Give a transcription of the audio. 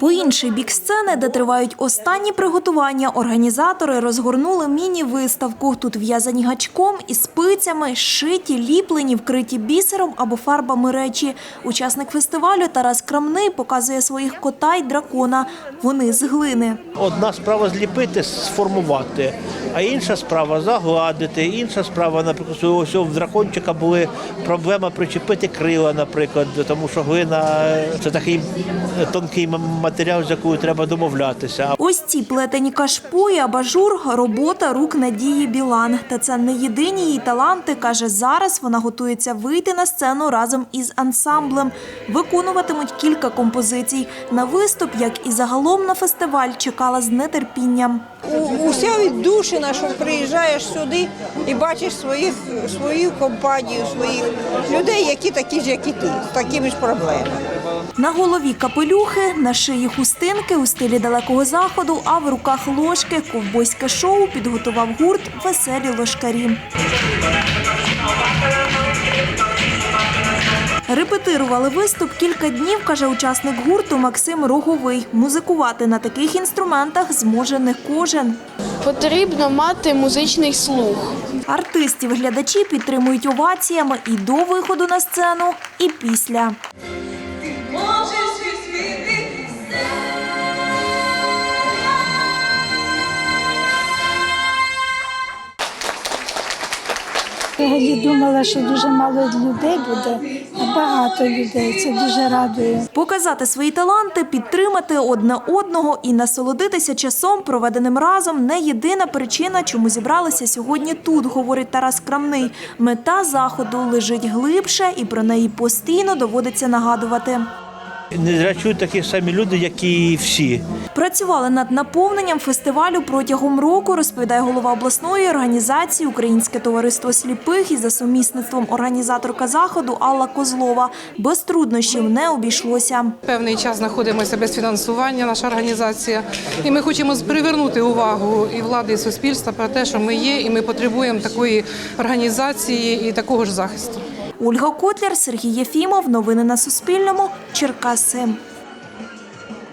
По інший бік сцени, де тривають останні приготування, організатори розгорнули міні-виставку. Тут в'язані гачком і спицями, шиті, ліплені, вкриті бісером або фарбами речі. Учасник фестивалю Тарас Крамний показує своїх кота й дракона. Вони з глини. Одна справа зліпити, сформувати, а інша справа загладити. Інша справа, наприклад, ось у дракончика були проблема причепити крила, наприклад, тому що глина це такий тонкий матеріал, з якою треба домовлятися. Ось ці плетені кашпо і абажур – робота рук Надії Білан. Та це не єдині її таланти, каже, зараз вона готується вийти на сцену разом із ансамблем. Виконуватимуть кілька композицій. На виступ, як і загалом на фестиваль, чекала з нетерпінням. У- Уся віддушина, що приїжджаєш сюди і бачиш своїх, свою компанію, своїх людей, які такі ж, як і ти, з такими ж проблемами. На голові капелюхи, на шиї хустинки у стилі далекого заходу, а в руках ложки ковбойське шоу підготував гурт Веселі ложкарі. Репетирували виступ кілька днів, каже учасник гурту Максим Роговий. Музикувати на таких інструментах зможе не кожен. Потрібно мати музичний слух. Артистів глядачі підтримують оваціями і до виходу на сцену, і після. Взагалі думала, що дуже мало людей буде, а багато людей. Це дуже радує. Показати свої таланти, підтримати одне одного і насолодитися часом, проведеним разом не єдина причина, чому зібралися сьогодні тут, говорить Тарас Крамний. Мета заходу лежить глибше, і про неї постійно доводиться нагадувати. Не зрачують такі самі люди, як і всі. Працювали над наповненням фестивалю протягом року, розповідає голова обласної організації Українське товариство сліпих і за сумісництвом організаторка заходу Алла Козлова. Без труднощів не обійшлося. Певний час знаходимося без фінансування, наша організація, і ми хочемо привернути увагу і влади, і суспільства про те, що ми є, і ми потребуємо такої організації і такого ж захисту. Ольга Котляр, Сергій Єфімов. Новини на Суспільному. Черкаси.